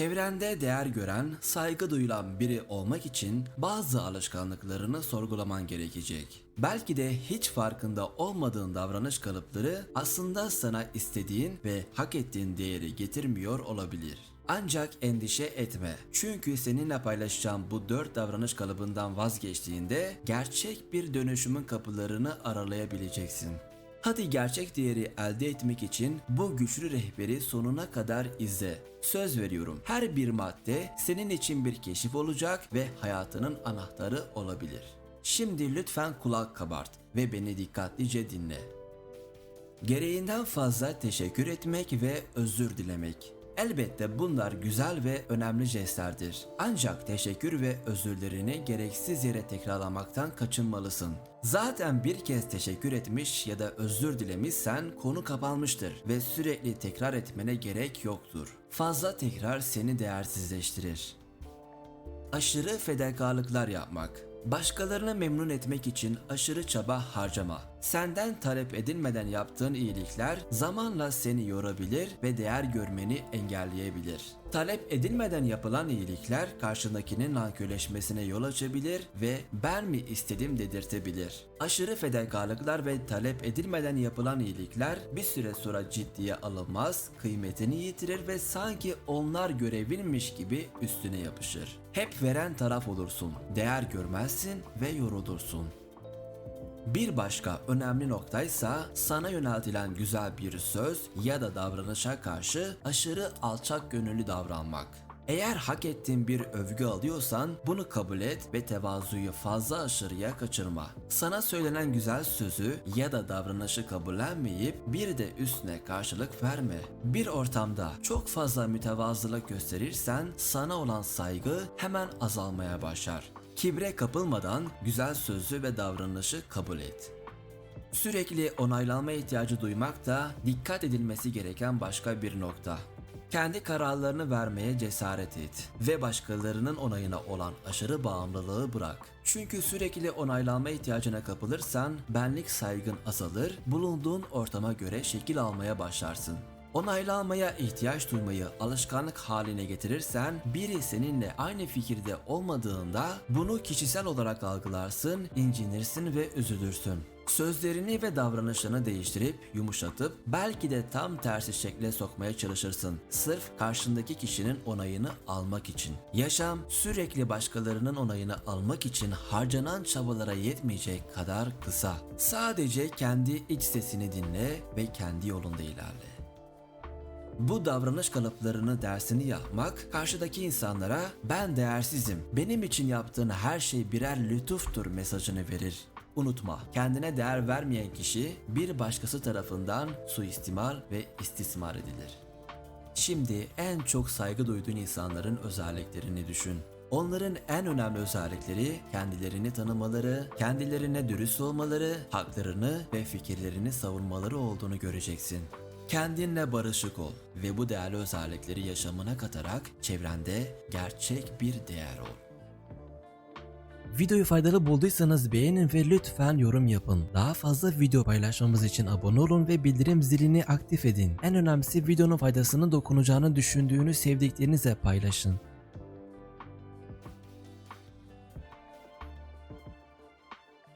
Çevrende değer gören, saygı duyulan biri olmak için bazı alışkanlıklarını sorgulaman gerekecek. Belki de hiç farkında olmadığın davranış kalıpları aslında sana istediğin ve hak ettiğin değeri getirmiyor olabilir. Ancak endişe etme. Çünkü seninle paylaşacağım bu dört davranış kalıbından vazgeçtiğinde gerçek bir dönüşümün kapılarını aralayabileceksin. Hadi gerçek değeri elde etmek için bu güçlü rehberi sonuna kadar izle. Söz veriyorum her bir madde senin için bir keşif olacak ve hayatının anahtarı olabilir. Şimdi lütfen kulak kabart ve beni dikkatlice dinle. Gereğinden fazla teşekkür etmek ve özür dilemek. Elbette bunlar güzel ve önemli jestlerdir. Ancak teşekkür ve özürlerini gereksiz yere tekrarlamaktan kaçınmalısın. Zaten bir kez teşekkür etmiş ya da özür dilemişsen konu kapanmıştır ve sürekli tekrar etmene gerek yoktur. Fazla tekrar seni değersizleştirir. Aşırı fedakarlıklar yapmak. Başkalarını memnun etmek için aşırı çaba harcama. Senden talep edilmeden yaptığın iyilikler zamanla seni yorabilir ve değer görmeni engelleyebilir. Talep edilmeden yapılan iyilikler karşındakinin nankörleşmesine yol açabilir ve ben mi istedim dedirtebilir. Aşırı fedakarlıklar ve talep edilmeden yapılan iyilikler bir süre sonra ciddiye alınmaz, kıymetini yitirir ve sanki onlar görevliymiş gibi üstüne yapışır. Hep veren taraf olursun, değer görmezsin ve yorulursun. Bir başka önemli noktaysa sana yöneltilen güzel bir söz ya da davranışa karşı aşırı alçak gönüllü davranmak. Eğer hak ettiğin bir övgü alıyorsan bunu kabul et ve tevazuyu fazla aşırıya kaçırma. Sana söylenen güzel sözü ya da davranışı kabullenmeyip bir de üstüne karşılık verme. Bir ortamda çok fazla mütevazılık gösterirsen sana olan saygı hemen azalmaya başlar. Kibre kapılmadan güzel sözü ve davranışı kabul et. Sürekli onaylanma ihtiyacı duymak da dikkat edilmesi gereken başka bir nokta. Kendi kararlarını vermeye cesaret et ve başkalarının onayına olan aşırı bağımlılığı bırak. Çünkü sürekli onaylanma ihtiyacına kapılırsan benlik saygın azalır, bulunduğun ortama göre şekil almaya başlarsın. Onaylanmaya ihtiyaç duymayı alışkanlık haline getirirsen biri seninle aynı fikirde olmadığında bunu kişisel olarak algılarsın, incinirsin ve üzülürsün. Sözlerini ve davranışını değiştirip yumuşatıp belki de tam tersi şekle sokmaya çalışırsın. Sırf karşındaki kişinin onayını almak için. Yaşam sürekli başkalarının onayını almak için harcanan çabalara yetmeyecek kadar kısa. Sadece kendi iç sesini dinle ve kendi yolunda ilerle. Bu davranış kalıplarını dersini yapmak karşıdaki insanlara ben değersizim, benim için yaptığın her şey birer lütuftur mesajını verir. Unutma, kendine değer vermeyen kişi bir başkası tarafından suistimal ve istismar edilir. Şimdi en çok saygı duyduğun insanların özelliklerini düşün. Onların en önemli özellikleri kendilerini tanımaları, kendilerine dürüst olmaları, haklarını ve fikirlerini savunmaları olduğunu göreceksin. Kendinle barışık ol ve bu değerli özellikleri yaşamına katarak çevrende gerçek bir değer ol. Videoyu faydalı bulduysanız beğenin ve lütfen yorum yapın. Daha fazla video paylaşmamız için abone olun ve bildirim zilini aktif edin. En önemlisi videonun faydasını dokunacağını düşündüğünüz sevdiklerinizle paylaşın.